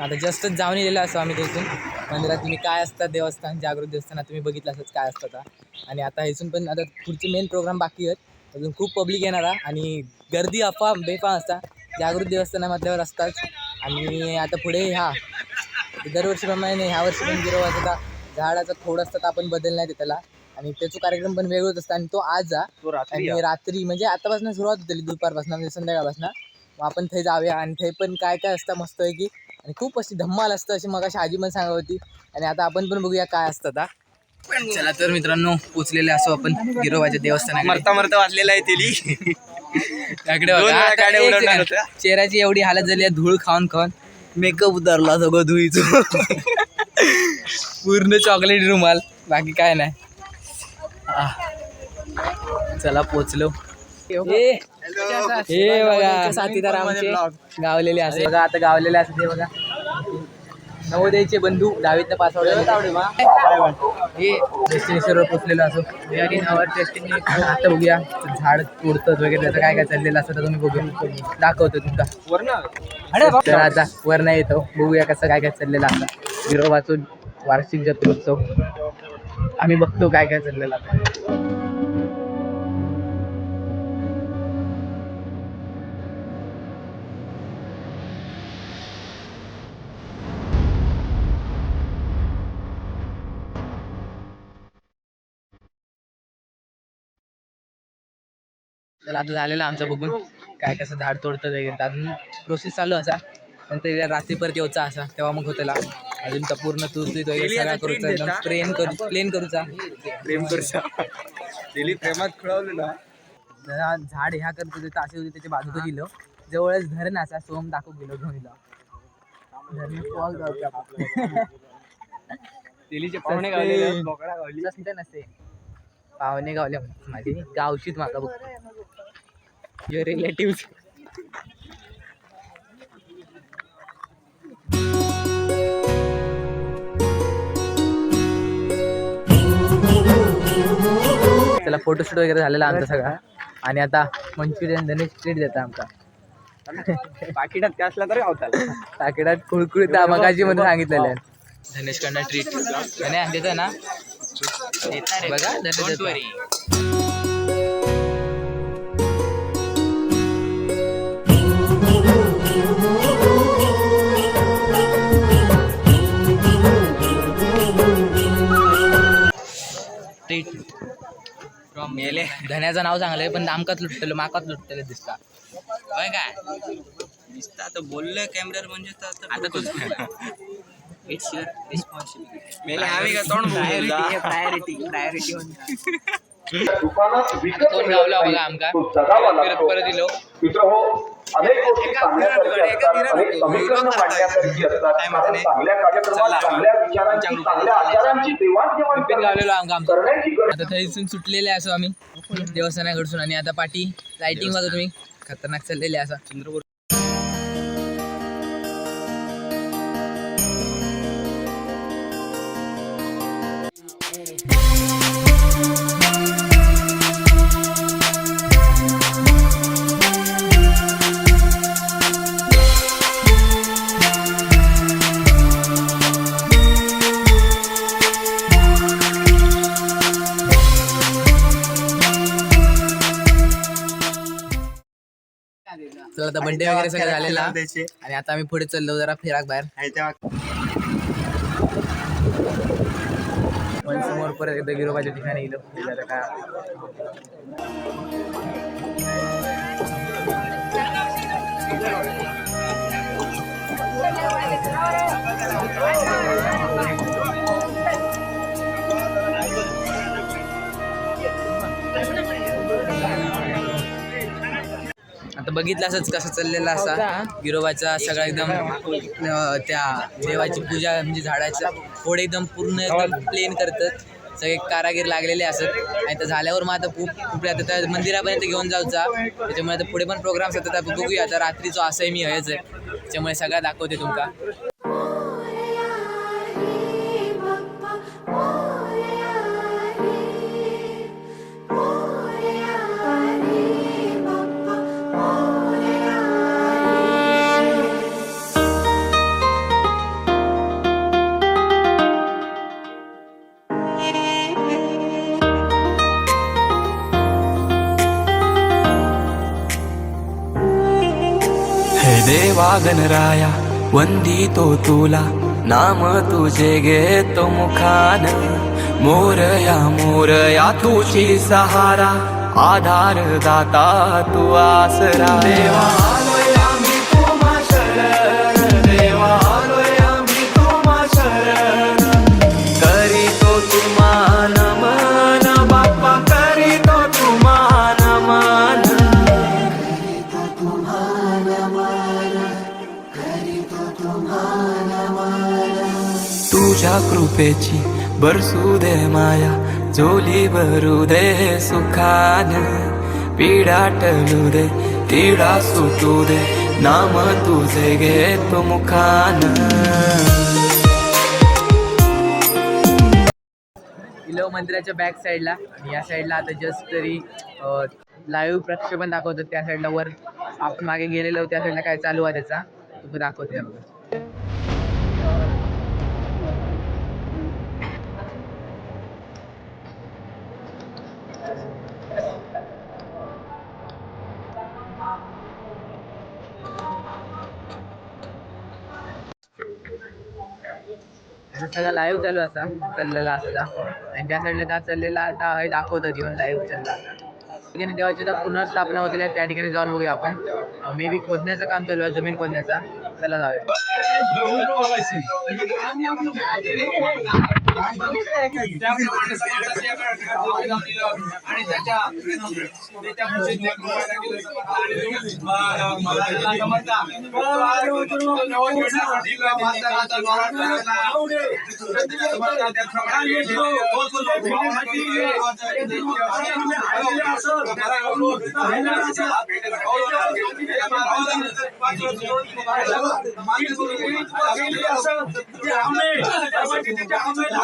आता जस्टच जाऊन येलेला असं आम्ही तिथून. मंदिरात तुम्ही काय असतात देवस्थान जागृत देवस्थान तुम्ही बघितलं असंच काय असतं आता. आणि आता इथून पण आता पुढचे मेन प्रोग्राम बाकी आहेत. अजून खूप पब्लिक येणार आहे. आणि गर्दी अफा बेफा असता जागृत देवस्थानामधल्यावर असतात. आणि आता पुढे ह्या दरवर्षीप्रमाणे नाही ह्या वर्षी पण गिरोवाचा झाडाचा थोडंसं आपण बदल नाही त्याला. आणि त्याचा कार्यक्रम पण वेगळाच असतो आणि तो आज जा. आणि रात्री म्हणजे आतापासून सुरुवात होतली दुपारपासून म्हणजे संध्याकाळपासून. मग आपण थंय जाऊया. आणि थंय पण काय काय असतं मस्त आहे की आणि खूप अशी धम्माल असतं अशी मग आजी पण सांगत होती. आणि आता आपण पण बघूया काय असतं आता. चला तर मित्रांनो पोचलेले असो आपण गिरोबाच्या देवस्थानाकडे. मरता मरता वाचलेला आहे तेली. चेहऱ्याची एवढी हालत झाली आहे धूळ खाऊन खाऊन. मेकअप उतरला सगळं धुईचं. पूर्ण चॉकलेट रुमाल. बाकी काय नाही. चला पोचलो. ए. हे बघा. साथीदार आमचे. गावलेले असे. बघा आता गावलेले असते बघा. नवोदयचे बंधू दहावीतनं पास हे डेस्टिनेशनवर पोचलेलो असो. आणि आता बघूया. झाड तोडतं वगैरे. त्याचं काय काय चाललेलं असतं तर तुम्ही बघूया दाखवतो तुमका तर आता वर नाही येतो बघूया कसं काय काय चाललेलं असतं. विरो वाचून वार्षिक जत्रोत्सव. आम्ही बघतो काय काय चाललेलं असतं. तर आता झालेलं आमचं बघून. काय कसं झाड तोडतं वगैरे. अजून प्रोसेस चालू असा. नंतर रात्री परत येऊचा असा. तेव्हा मग होतेला अजून तर पूर्ण तुरतुरीत वगैरे सगळा करूचा एकदम प्रेम करू प्लेन करूचा. प्रेम करशा तेली प्रेमात खळवलं ना. झाड ह्या करत होते असे होते त्याच्या बाजूला गेलो. जवळच धरण असा सोम दाखवू गेलो घेऊन. तेलीचे पाहुणे गावले नसते पाहुणे गावले माझे गावशीत माका बघ युअर रिलेटिव्ह त्याला फोटोशूट वगैरे झालेला आमचा सगळा. आणि आता मंचुरियन धनेश ट्रीट देता आमचा. पाकिटात काय असला तरी आवताला टाकेडात कुळकुळीत मगाशी मध्ये सांगितलेलं आहे. धनेश कडनं ट्रीट धने देतो ना? बघा धने देतो. ट्रीट मेले. धन्याचं नाव आहे पण आमकाच लुटलेलं माकाच लुटलेलं दिसता. होय काय? दिसता. तर बोललं कॅमेरा म्हणजे तर आता तूच इट्स युअर रिस्पॉन्सिबिलिटी मेले आम्ही का तोंड प्रायोरिटी प्रायोरिटी दुकानात विकत कोण गावला बघा आमका. परत परत दिलो मित्र हो अनेक गोष्टी सांगण्यासारखी असतात अनेक समीकरणं मांडण्यासारखी असतात. कारण चांगल्या कार्यक्रमात चांगल्या विचारांची चांगल्या आचारांची देवाणघेवाण पिन गावलेलो आमका आमचं करण्याची गरज आता थंयसून सुटलेले असो आम्ही. देवस्थानाकडसून आणि आता पाठी लाइटिंग बघा तुम्ही. खतरनाक चाललेले असा. चंद्रपूर चला आता बड्डे वगैरे सगळं झालेला. आणि आता आम्ही पुढे चाललो जरा फिराक बाहेर. पण समोर परत एकदा गिरोबाच्या ठिकाणी गेलो. काय बघितलं असंच कसं चाललेलं असा. गिरोबाचा सगळा एकदम त्या देवाची पूजा म्हणजे झाडाचा खोड एकदम पूर्ण एकदम प्लेन करतात. सगळे कारागीर लागलेले असत. आणि तर झाल्यावर मग आता खूप खूप आता त्या मंदिरापर्यंत घेऊन जाऊचा. त्याच्यामुळे आता पुढे पण प्रोग्राम्स आता बघूया. आता रात्रीचं असंही मी हयच आहे. त्याच्यामुळे सगळं दाखवते तुमका गणराया वंदितो तुला नाम तुझे घेतो मुखान मोरया मोरया तुझी सहारा आधार दाता तू आसरा देवा कृपेची बरसू दे माया झोली भरू दे सुखान. पीडा टळू दे तिडा सुटू दे नाम तुझे घेतो मुखान. इलो मंदिराच्या बॅक साईडला आणि या साईडला आता जस्ट तरी लाईव्ह प्रक्षेपण दाखवतात. त्या साईडला वर आपण मागे गेलेलो त्या साईडला काय चालू आहे त्याचा? तुम्ही दाखवते. सगळा लाईव्ह चालू असा चाललेला असता आणि त्या साईडला त्या चाललेला आता हे दाखवतात जीवन लाईव्ह चालला ठिकाणी देवाची आता पुनर्स्थापना होतील त्या ठिकाणी जाऊन बघूया आपण. मे बी खोदण्याचं काम चालू आहे जमीन खोदण्याचा. त्याला जाऊया. আমরা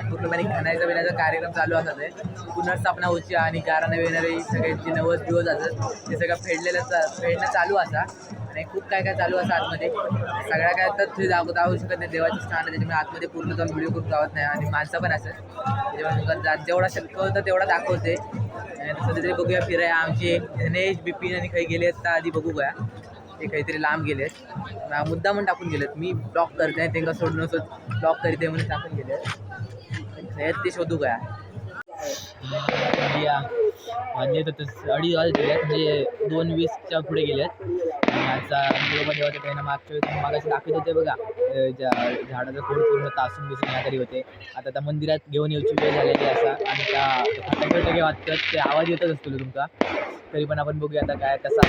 पूर्णपणे खाण्याचा पिण्याचा कार्यक्रम चालू असतात आहे पुनर्स्थापना होती आणि कारण येणारे सगळे जे नवस दिवस असतात ते सगळं फेडलेलं फेडणं चालू असा. आणि खूप काय काय चालू असं आतमध्ये. सगळ्या काय तर ते दाखवू दाखवू शकत नाही. देवाचे स्थान आहे त्याच्यामुळे आतमध्ये पूर्ण जाऊन व्हिडिओ करून जावत नाही. आणि माणसं पण असतात. जेव्हा जा- जेवढा शक्य होतं तेवढा दाखवते. आणि सध्या तरी बघूया फिराय आमचे गणेश बिपिन आणि काही गेले आहेत तर आधी बघू गया ते काहीतरी लांब गेलेत आहेत. मुद्दा म्हणून टाकून गेलेत. मी ब्लॉक करते त्यांना सोडून ब्लॉक करते म्हणून टाकून गेले ते शोधू काय वाजले तर अडीच वाजले गेल्यात म्हणजे दोन वीसच्या पुढे गेल्यात आणि आजचा बरोबर ठेवते त्यांना मागच्या वेळेस मागाशी दाखवत होते बघा ज्या झाडाचं खोड पूर्ण तासून बिसून या तरी होते. आता त्या मंदिरात घेऊन येऊची वेळ झालेली असा. आणि त्या फटाके ते आवाज येतच असतो तुमचा. तरी पण आपण बघूया आता काय कसा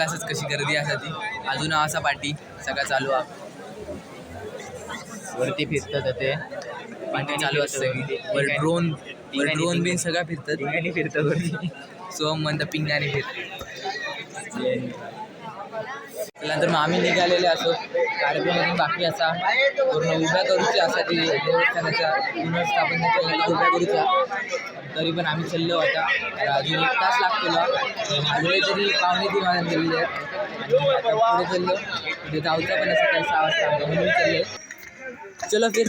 असंच कशी गर्दी असा ती अजून असा पाठी सगळा चालू आहे. वरती फिरतात ते पाठी चालू असते. वर ड्रोन वर ड्रोन बिन सगळं फिरतात. फिरतात वरती. सोहम म्हणतं पिंगाने फिरतात. त्यानंतर मग आम्ही निघालेले असो. कार्यक्रमातून बाकी असा. पूर्ण उभ्या करूची असा ती देवस्थानाच्या पुनर्स्थापनेच्या उभ्या करूचा. तरी पण आम्ही चाललो होता तर अजून एक तास लागतो माझे तरी पाहुणे ती माझ्या गेलेले आता पुढे चाललो. तिथे जाऊचा पण असं काही सहा वाजता म्हणून चालले चलो फिर.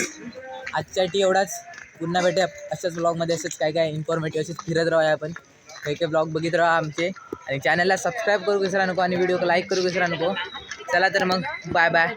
आजच्यासाठी एवढाच. पुन्हा भेटूया अशाच ब्लॉगमध्ये असेच काय काय इन्फॉर्मेटिव्ह असेच फिरत राहूया आपण. काही काही ब्लॉग बघित राहा आमचे. आणि चॅनलला सबस्क्राईब करू विसरा नको आणि व्हिडिओ लाईक करू विसरा नको. चला तर मग बाय बाय